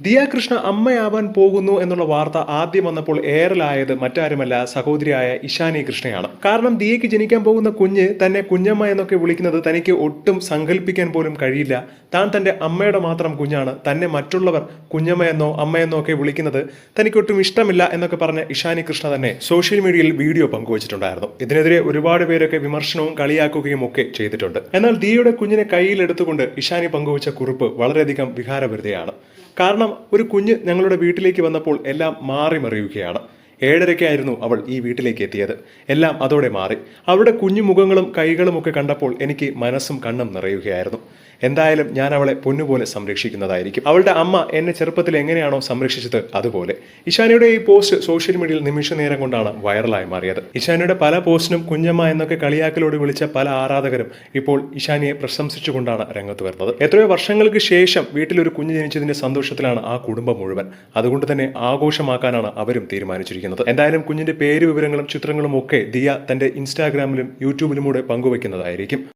ദിയ കൃഷ്ണ അമ്മയാവാൻ പോകുന്നു എന്നുള്ള വാർത്ത ആദ്യം വന്നപ്പോൾ ഏറലായത് മറ്റാരുമല്ല സഹോദരിയായ ഇഷാനി കൃഷ്ണയാണ്. കാരണം ദിയയ്ക്ക് ജനിക്കാൻ പോകുന്ന കുഞ്ഞ് തന്നെ കുഞ്ഞമ്മ എന്നൊക്കെ വിളിക്കുന്നത് തനിക്ക് ഒട്ടും സങ്കല്പിക്കാൻ പോലും കഴിയില്ല. താൻ തന്റെ അമ്മയുടെ മാത്രം കുഞ്ഞാണ്. തന്നെ മറ്റുള്ളവർ കുഞ്ഞമ്മ എന്നോ അമ്മയെന്നോ ഒക്കെ വിളിക്കുന്നത് തനിക്ക് ഒട്ടും ഇഷ്ടമില്ല എന്നൊക്കെ പറഞ്ഞ ഇഷാനി കൃഷ്ണ തന്നെ സോഷ്യൽ മീഡിയയിൽ വീഡിയോ പങ്കുവച്ചിട്ടുണ്ടായിരുന്നു. ഇതിനെതിരെ ഒരുപാട് പേരൊക്കെ വിമർശനവും കളിയാക്കുകയും ഒക്കെ ചെയ്തിട്ടുണ്ട്. എന്നാൽ ദിയയുടെ കുഞ്ഞിനെ കയ്യിലെടുത്തുകൊണ്ട് ഇഷാനി പങ്കുവച്ച കുറിപ്പ് വളരെയധികം വികാരഭരിതയാണ്. കാരണം ഒരു കുഞ്ഞ് ഞങ്ങളുടെ വീട്ടിലേക്ക് വന്നപ്പോൾ എല്ലാം മാറി മറിയുകയാണ് ഏഴരയ്ക്കായിരുന്നു അവൾ ഈ വീട്ടിലേക്ക് എത്തിയത്. എല്ലാം അതോടെ മാറി. അവളുടെ കുഞ്ഞു മുഖങ്ങളും കൈകളും ഒക്കെ കണ്ടപ്പോൾ എനിക്ക് മനസ്സും കണ്ണും നിറയുകയായിരുന്നു. എന്തായാലും ഞാൻ അവളെ പൊന്നുപോലെ സംരക്ഷിക്കുന്നതായിരിക്കും. അവളുടെ അമ്മ എന്നെ ചെറുപ്പത്തിൽ എങ്ങനെയാണോ സംരക്ഷിച്ചത് അതുപോലെ. ഇഷാനിയുടെ ഈ പോസ്റ്റ് സോഷ്യൽ മീഡിയയിൽ നിമിഷ നേരം കൊണ്ടാണ് വൈറലായി മാറിയത്. ഇഷാനിയുടെ പല പോസ്റ്റിനും കുഞ്ഞമ്മ എന്നൊക്കെ കളിയാക്കലോട് വിളിച്ച പല ആരാധകരും ഇപ്പോൾ ഇഷാനിയെ പ്രശംസിച്ചുകൊണ്ടാണ് രംഗത്ത് വരുന്നത്. എത്രയോ വർഷങ്ങൾക്ക് ശേഷം വീട്ടിലൊരു കുഞ്ഞ് ജനിച്ചതിന്റെ സന്തോഷത്തിലാണ് ആ കുടുംബം മുഴുവൻ. അതുകൊണ്ട് തന്നെ ആഘോഷമാക്കാനാണ് അവരും തീരുമാനിച്ചിരിക്കുന്നത്. എന്തായാലും കുഞ്ഞിന്റെ പേര് വിവരങ്ങളും ചിത്രങ്ങളും ഒക്കെ ദിയ തന്റെ ഇൻസ്റ്റാഗ്രാമിലും യൂട്യൂബിലുമൂടെ പങ്കുവയ്ക്കുന്നതായിരിക്കും.